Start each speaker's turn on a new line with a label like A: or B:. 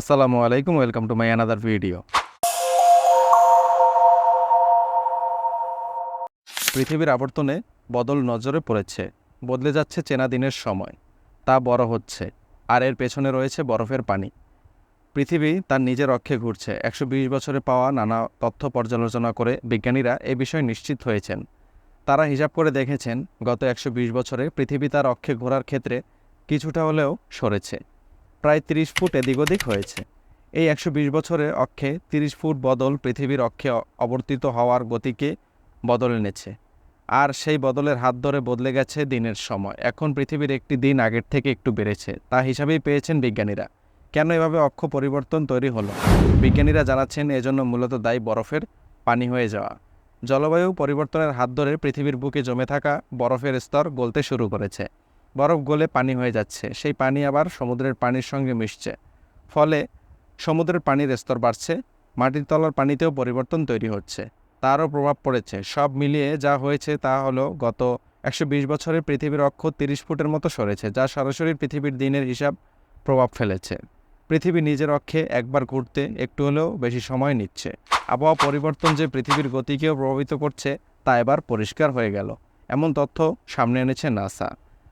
A: আসসালামু আলাইকুম, welcome to my another video পৃথিবীর আবর্তনে বদল নজরে পড়েছে, বদলে যাচ্ছে চেনা দিনের সময়, তা বড় হচ্ছে, আর এর পেছনে রয়েছে বরফের পানি। পৃথিবী তার নিজের অক্ষে ঘুরছে, একশো বিশ বছরে পাওয়া নানা তথ্য পর্যালোচনা করে বিজ্ঞানীরা এ বিষয়ে নিশ্চিত হয়েছেন। তারা হিসাব করে দেখেছেন, গত একশো বিশ বছরে পৃথিবী তার অক্ষে ঘোরার ক্ষেত্রে কিছুটা হলেও সরেছে। প্রায় তিরিশ ফুট এদিক ওদিক হয়েছে। এই একশো বিশ বছরের অক্ষে তিরিশ ফুট বদল পৃথিবীর অক্ষে অবর্তিত হওয়ার গতিকে বদল এনেছে। আর সেই বদলের হাত ধরে বদলে গেছে দিনের সময়। এখন পৃথিবীর একটি দিন আগের থেকে একটু বেড়েছে, তা হিসাবেই পেয়েছেন বিজ্ঞানীরা। কেন এভাবে অক্ষ পরিবর্তন তৈরি হলো? বিজ্ঞানীরা জানাচ্ছেন, এজন্য মূলত দায়ী বরফের পানি হয়ে যাওয়া। জলবায়ু পরিবর্তনের হাত ধরে পৃথিবীর বুকে জমে থাকা বরফের স্তর গলতে শুরু করেছে। বরফ গলে পানি হয়ে যাচ্ছে। সেই পানি আবার সমুদ্রের পানির সঙ্গে মিশছে। ফলে সমুদ্রের পানির স্তর বাড়ছে, মাটির তলার পানিতেও পরিবর্তন তৈরি হচ্ছে। তারও প্রভাব পড়েছে। সব মিলিয়ে যা হয়েছে তা হলো গত একশো বিশ বছরে পৃথিবীর অক্ষ তিরিশ ফুটের মতো সরেছে, যা সরাসরি পৃথিবীর দিনের হিসাব প্রভাব ফেলেছে। পৃথিবী নিজের অক্ষে একবার ঘুরতে একটু হলেও বেশি সময় নিচ্ছে। আবহাওয়া পরিবর্তন যে পৃথিবীর গতিকেও প্রভাবিত করছে, তা এবার পরিষ্কার হয়ে গেল। এমন তথ্য সামনে এনেছে নাসা।